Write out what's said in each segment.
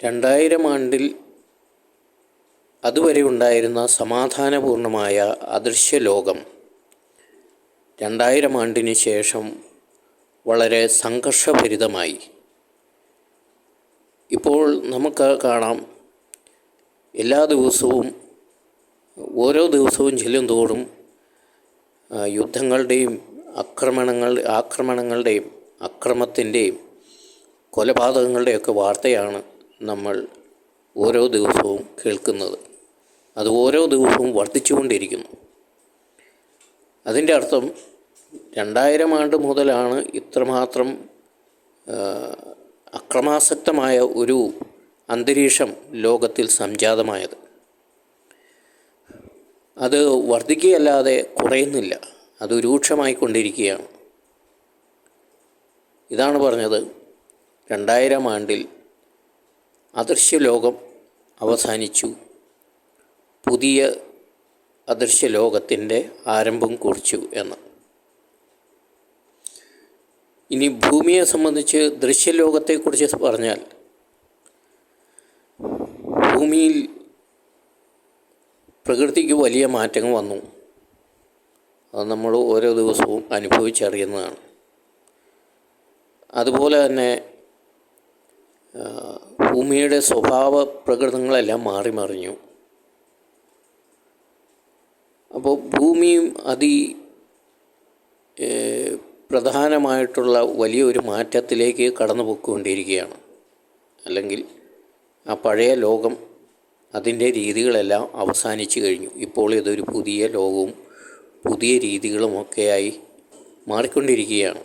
രണ്ടായിരം ആണ്ടിൽ അതുവരെ ഉണ്ടായിരുന്ന സമാധാനപൂർണമായ അദൃശ്യ ലോകം രണ്ടായിരം ആണ്ടിന് ശേഷം വളരെ സംഘർഷഭരിതമായി. ഇപ്പോൾ നമുക്ക് കാണാം എല്ലാ ദിവസവും ഓരോ ദിവസവും ചെല്ലും തോറും യുദ്ധങ്ങളുടെയും ആക്രമണങ്ങൾ ആക്രമണങ്ങളുടെയും അക്രമത്തിന്റെയും കൊലപാതകങ്ങളുടെയൊക്കെ വാർത്തയാണ് നമ്മൾ ഓരോ ദിവസവും കേൾക്കുന്നത്. അത് ഓരോ ദിവസവും വർദ്ധിച്ചുകൊണ്ടിരിക്കുന്നു. അതിന്റെ അർത്ഥം രണ്ടായിരം ആണ്ട് മുതലാണ് ഇത്രമാത്രം അക്രമാസക്തമായ ഒരു അന്തരീക്ഷം ലോകത്തിൽ സംജാതമായത്. അത് വർദ്ധിക്കുകയല്ലാതെ കുറയുന്നില്ല. അത് രൂക്ഷമായിക്കൊണ്ടിരിക്കുകയാണ്. ഇതാണ് പറഞ്ഞത് രണ്ടായിരം ആണ്ടിൽ അദൃശ്യ ലോകം അവസാനിച്ചു. പുതിയ അദൃശ്യലോകത്തിന്റെ ആരംഭം കുറിച്ചു എന്ന്. ഇനി ഭൂമിയെ സംബന്ധിച്ച് ദൃശ്യലോകത്തെക്കുറിച്ച് പറഞ്ഞാൽ ഭൂമിയിൽ പ്രകൃതിക്ക് വലിയ മാറ്റങ്ങൾ വന്നു. അത് നമ്മൾ ഓരോ ദിവസവും അനുഭവിച്ചറിയുന്നതാണ്. അതുപോലെ തന്നെ ഭൂമിയുടെ സ്വഭാവ പ്രകൃതങ്ങളെല്ലാം മാറി മറിഞ്ഞു. അപ്പോൾ ഭൂമിയും അതി പ്രധാനമായിട്ടുള്ള വലിയൊരു മാറ്റത്തിലേക്ക് കടന്നു പോയിക്കൊണ്ടിരിക്കുകയാണ്. അല്ലെങ്കിൽ ആ പഴയ ലോകം അതിന്റെ രീതികളെല്ലാം അവസാനിച്ചു കഴിഞ്ഞു. ഇപ്പോൾ ഇതൊരു പുതിയ ലോകവും പുതിയ രീതികളുമൊക്കെയായി മാറിക്കൊണ്ടിരിക്കുകയാണ്.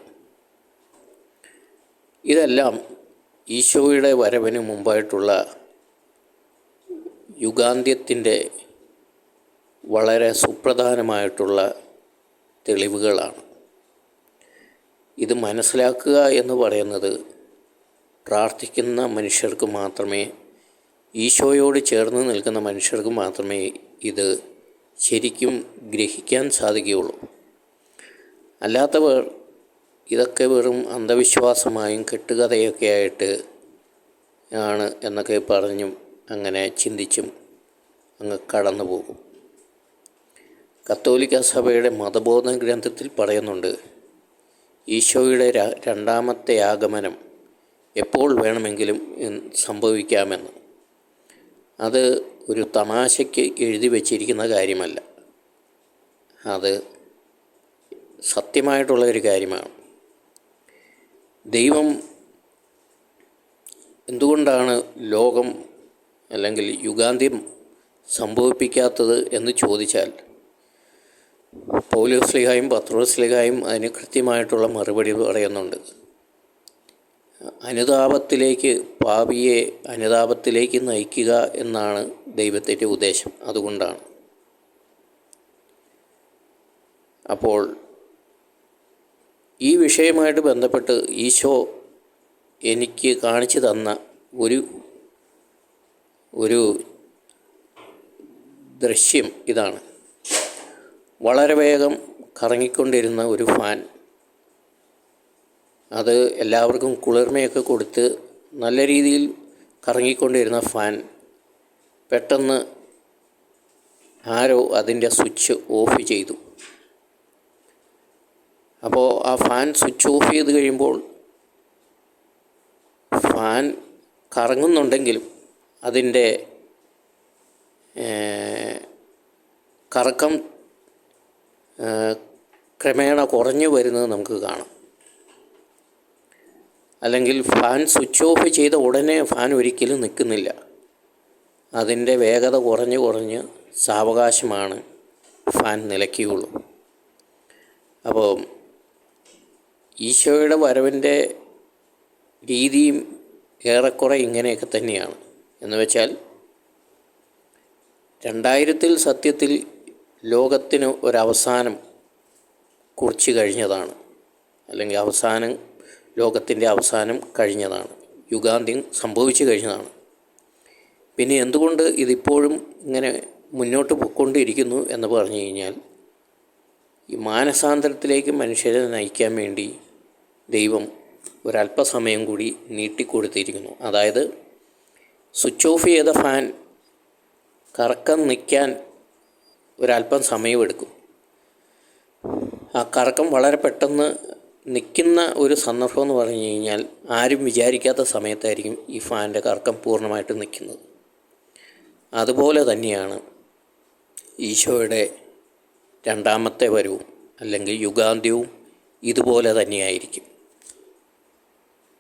ഇതെല്ലാം ഈശോയുടെ വരവിന് മുമ്പായിട്ടുള്ള യുഗാന്ത്യത്തിന്റെ വളരെ സുപ്രധാനമായിട്ടുള്ള തെളിവുകളാണ്. ഇത് മനസ്സിലാക്കുക എന്ന് പറയുന്നത് പ്രാർത്ഥിക്കുന്ന മനുഷ്യർക്ക് മാത്രമേ ഈശോയോട് ചേർന്ന് നിൽക്കുന്ന മനുഷ്യർക്ക് മാത്രമേ ഇത് ശരിക്കും ഗ്രഹിക്കാൻ സാധിക്കുകയുള്ളൂ. അല്ലാത്തവർ ഇതൊക്കെ വെറും അന്ധവിശ്വാസമായും കെട്ടുകഥയൊക്കെ ആയിട്ട് ആണ് എന്നൊക്കെ പറഞ്ഞും അങ്ങനെ ചിന്തിച്ചും അങ്ങ് കടന്നു പോകും. കത്തോലിക്ക സഭയുടെ മതബോധന ഗ്രന്ഥത്തിൽ പറയുന്നുണ്ട് ഈശോയുടെ രണ്ടാമത്തെ ആഗമനം എപ്പോൾ വേണമെങ്കിലും സംഭവിക്കാമെന്ന്. അത് ഒരു തമാശയ്ക്ക് എഴുതി വച്ചിരിക്കുന്ന കാര്യമല്ല. അത് സത്യമായിട്ടുള്ള ഒരു കാര്യമാണ്. ദൈവം എന്തുകൊണ്ടാണ് ലോകം അല്ലെങ്കിൽ യുഗാന്ത്യം സംഭവിപ്പിക്കാത്തത് എന്ന് ചോദിച്ചാൽ പൗലോസ്ലിഹായും പത്രോസ്ലിഹായും അതിന് കൃത്യമായിട്ടുള്ള മറുപടി പറയുന്നുണ്ട്. അനുതാപത്തിലേക്ക് പാപിയെ അനുതാപത്തിലേക്ക് നയിക്കുക എന്നാണ് ദൈവത്തിന്റെ ഉദ്ദേശം. അതുകൊണ്ടാണ്. അപ്പോൾ ഈ വിഷയമായിട്ട് ബന്ധപ്പെട്ട് ഈശോ എനിക്ക് കാണിച്ചു തന്ന ഒരു ഒരു ദൃശ്യം ഇതാണ്. വളരെ വേഗം കറങ്ങിക്കൊണ്ടിരുന്ന ഒരു ഫാൻ. അത് എല്ലാവർക്കും കുളിർമയൊക്കെ കൊടുത്ത് നല്ല രീതിയിൽ കറങ്ങിക്കൊണ്ടിരുന്ന ഫാൻ. പെട്ടെന്ന് ആരോ അതിന്റെ സ്വിച്ച് ഓഫ് ചെയ്തു. അപ്പോൾ ആ ഫാൻ സ്വിച്ച് ഓഫ് ചെയ്ത് കഴിയുമ്പോൾ ഫാൻ കറങ്ങുന്നുണ്ടെങ്കിലും അതിന്റെ കറക്കം ക്രമേണ കുറഞ്ഞു വരുന്നത് നമുക്ക് കാണാം. അല്ലെങ്കിൽ ഫാൻ സ്വിച്ച് ഓഫ് ചെയ്ത ഉടനെ ഫാൻ ഒരിക്കലും നിൽക്കുന്നില്ല. അതിന്റെ വേഗത കുറഞ്ഞ് കുറഞ്ഞ് സാവകാശമാണ് ഫാൻ നിലയ്ക്കുകയുള്ളൂ. അപ്പോൾ ഈശോയുടെ വരവിന്റെ രീതിയും ഏറെക്കുറെ ഇങ്ങനെയൊക്കെ തന്നെയാണ്. എന്ന് വെച്ചാൽ രണ്ടായിരത്തിൽ സത്യത്തിൽ ലോകത്തിന് ഒരവസാനം കുറിച്ച് കഴിഞ്ഞതാണ്. അല്ലെങ്കിൽ അവസാനം ലോകത്തിന്റെ അവസാനം കഴിഞ്ഞതാണ്. യുഗാന്ത്യം സംഭവിച്ചു കഴിഞ്ഞതാണ്. പിന്നെ എന്തുകൊണ്ട് ഇതിപ്പോഴും ഇങ്ങനെ മുന്നോട്ട് പൊയ്ക്കൊണ്ടിരിക്കുന്നു എന്ന് പറഞ്ഞു കഴിഞ്ഞാൽ ഈ മാനസാന്തരത്തിലേക്ക് മനുഷ്യരെ നയിക്കാൻ വേണ്ടി ദൈവം ഒരല്പസമയം കൂടി നീട്ടിക്കൊടുത്തിരിക്കുന്നു. അതായത് സ്വിച്ച് ഓഫ് ചെയ്ത ഫാൻ കറക്കം നിൽക്കാൻ ഒരല്പം സമയമെടുക്കും. ആ കറക്കം വളരെ പെട്ടെന്ന് നിൽക്കുന്ന ഒരു സന്ദർഭം എന്ന് പറഞ്ഞു കഴിഞ്ഞാൽ ആരും വിചാരിക്കാത്ത സമയത്തായിരിക്കും ഈ ഫാനിന്റെ കറക്കം പൂർണമായിട്ട് നിൽക്കുന്നത്. അതുപോലെ തന്നെയാണ് ഈശോയുടെ രണ്ടാമത്തെ വരവും അല്ലെങ്കിൽ യുഗാന്ത്യവും ഇതുപോലെ തന്നെയായിരിക്കും.